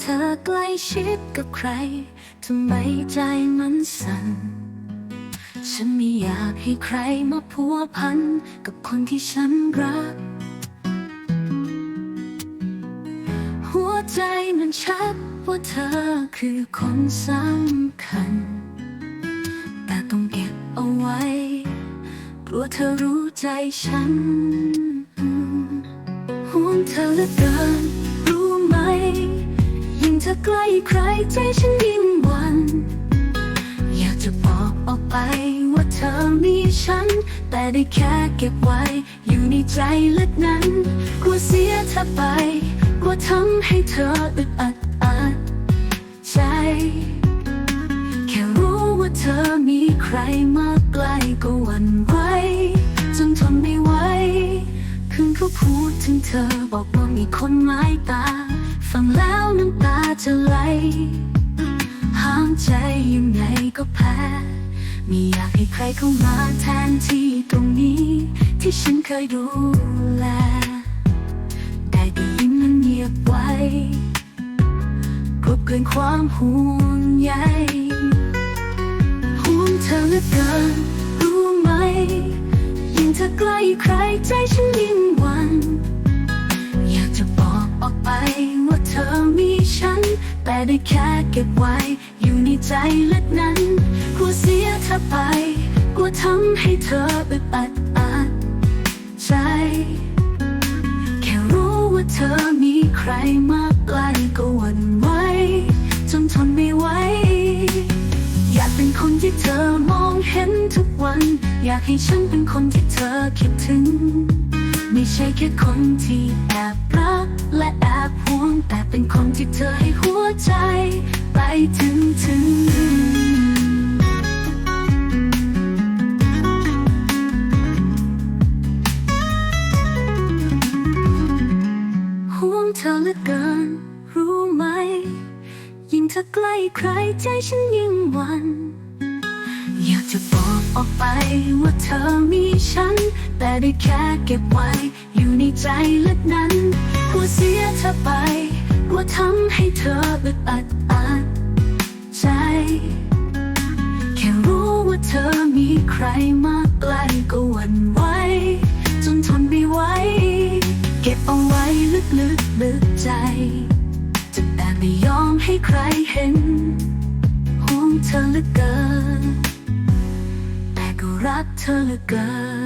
เธอใกล้ชิดกับใคร ทำไมใจมันสั่น ฉันไม่อยากให้ใครมาพัวพัน กับคนที่ฉันรัก หัวใจมันชัดว่าเธอคือคนสำคัญ แต่ต้องเก็บเอาไว้ กลัวเธอรู้ใจฉันห่วงเธอเหลือเกินรู้ไหม ยิ่งเธอใกล้ใครใจฉันยิ่งหวันอยากจะบอกออกไปว่าเธอมีฉัน แต่ได้แค่เก็บไว้ อยู่ในใจลึกนั้นกลัวเสียเธอไปกลัวทำให้เธออึดอัดอัดใจแค่รู้ว่าเธอมีใครมาใกล้ก็หวั่นไหวจนทนไม่ไหวคืนเขาพูดถึงเธอบอกว่ามีคนหมายตา ฟังแล้วน้ำตาจะไหล ห้ามใจยังไงก็แพ้ ไม่อยากให้ใครเข้ามาแทนที่ตรงนี้ ที่ฉันเคยดูแล ได้แต่ยิ้มมันเงียบไว้กลบเกลื่อนความห่วงใยห่วงเธอเหลือเกินรู้ไหมยิ่งเธอใกล้ใครใจ แต่ได้แค่เก็บไว้ อยู่ในใจลึกนั้นกลัวเสียเธอไปกลัวทำให้เธออึดอัดอัดใจ แค่รู้ว่าเธอมีใครมาใกลก็หวั่นไหวจนทนไม่ไหวอยากเป็นคนที่เธอมองเห็นทุกวัน อยากให้ฉันเป็นคนที่เธอคิดถึง ไม่ใช่แค่คนที่ ลือเกิน รู้ไหม ยิ่งเธอใกล้ใครใจฉันยิ่งหวันอยากจะบอกออกไปว่าเธอมีฉัน แต่ได้แค่เก็บไว้ อยู่ในใจลึกนั้นกลัวเสียเธอไปกลัวทำให้เธออึดอัดอัดใจ แค่รู้ว่าเธอมีใครมาใกล้ก็หวั่นไหว ใครเห็น ห่วงเธอเหลือเกิน แต่ก็รักเธอเหลือเกิน